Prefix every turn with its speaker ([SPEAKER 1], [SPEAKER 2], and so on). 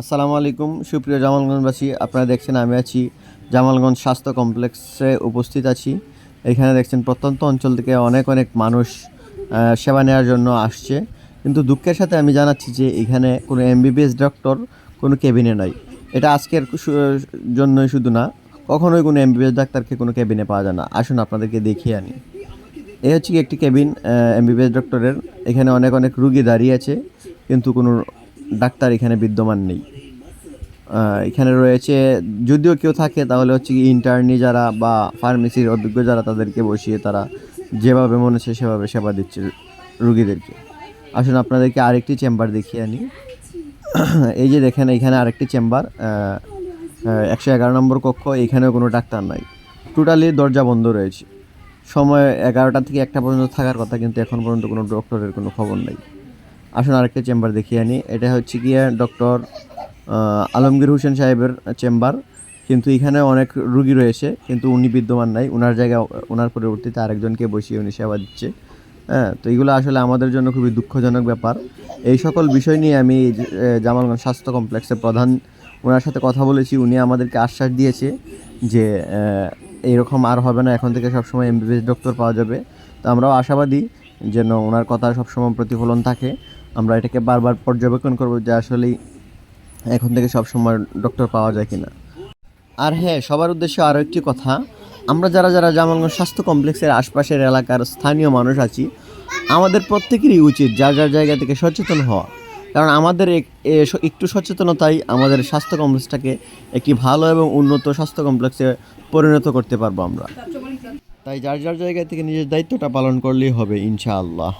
[SPEAKER 1] আসসালামু আলাইকুম, সুপ্রিয় জামালগঞ্জবাসী। আপনারা দেখছেন, আমি আছি জামালগঞ্জ স্বাস্থ্য কমপ্লেক্সে উপস্থিত আছি। এখানে দেখছেন, প্রত্যন্ত অঞ্চল থেকে অনেক অনেক মানুষ সেবা নেওয়ার জন্য আসছে। কিন্তু দুঃখের সাথে আমি জানাচ্ছি যে এখানে কোনো এমবিবিএস ডক্টর, কোনো কেবিনে নাই। এটা আজকের জন্যই শুধু না, কখনোই কোনো এমবিবিএস ডাক্তারকে কোনো কেবিনে পাওয়া যায় না। আসুন আপনাদেরকে দেখিয়ে আনি। এই হচ্ছে একটি কেবিন এমবিবিএস ডক্টরের। এখানে অনেক অনেক রুগী দাঁড়িয়ে আছে, কিন্তু কোনো ডাক্তার এখানে বিদ্যমান নেই। এখানে রয়েছে, যদিও কেউ থাকে, তাহলে হচ্ছে কি ইন্টার্নি যারা বা ফার্মেসির অভিজ্ঞ যারা তাদেরকে বসিয়ে তারা যেভাবে মনে হচ্ছে সেভাবে সেবা দিচ্ছে রুগীদেরকে। আসুন আপনাদেরকে আরেকটি চেম্বার দেখিয়ে আনি। এই যে দেখেন, এখানে আরেকটি চেম্বার একশো এগারো নম্বর কক্ষ, এখানেও কোনো ডাক্তার নাই। টোটালি দরজা বন্ধ রয়েছে। সময় এগারোটা থেকে একটা পর্যন্ত থাকার কথা, কিন্তু এখন পর্যন্ত কোনো ডক্টরের কোনো খবর নেই। আসুন আরেকটা চেম্বার দেখিয়ে আনি। এটা হচ্ছে গিয়ে ডক্টর আলমগীর হোসেন সাহেবের চেম্বার। কিন্তু এখানে অনেক রুগী রয়েছে কিন্তু উনি বিদ্যমান নাই। ওনার জায়গায় ওনার পরবর্তীতে আরেকজনকে বসিয়ে উনি সেবা দিচ্ছে। হ্যাঁ তো এইগুলো আসলে আমাদের জন্য খুবই দুঃখজনক ব্যাপার। এই সকল বিষয় নিয়ে আমি জামালগঞ্জ স্বাস্থ্য কমপ্লেক্সের প্রধান ওনার সাথে কথা বলেছি। উনি আমাদেরকে আশ্বাস দিয়েছে যে আহ, এইরকম আর হবে না। এখন থেকে সবসময় এমবিবিএস ডক্টর পাওয়া যাবে। তো আমরাও আশাবাদী যেন ওনার কথা সবসময় প্রতিফলন থাকে। আমরা এটাকে বারবার পর্যবেক্ষণ করব যে আসলেই এখন থেকে সবসময় ডক্টর পাওয়া যায় কিনা। আর হ্যাঁ সবার উদ্দেশ্যে আরও একটি কথা। আমরা যারা যারা জামালগঞ্জ স্বাস্থ্য কমপ্লেক্সের আশপাশের এলাকার স্থানীয় মানুষ আছি, আমাদের প্রত্যেকেরই উচিত যার যার জায়গা থেকে সচেতন হওয়া। কারণ আমাদের একটু সচেতনতাই আমাদের স্বাস্থ্য কমপ্লেক্সটাকে একটি ভালো এবং উন্নত স্বাস্থ্য কমপ্লেক্সে পরিণত করতে পারব আমরা। তাই যার যার জায়গা থেকে নিজের দায়িত্বটা পালন করলেই হবে, ইনশাআল্লাহ।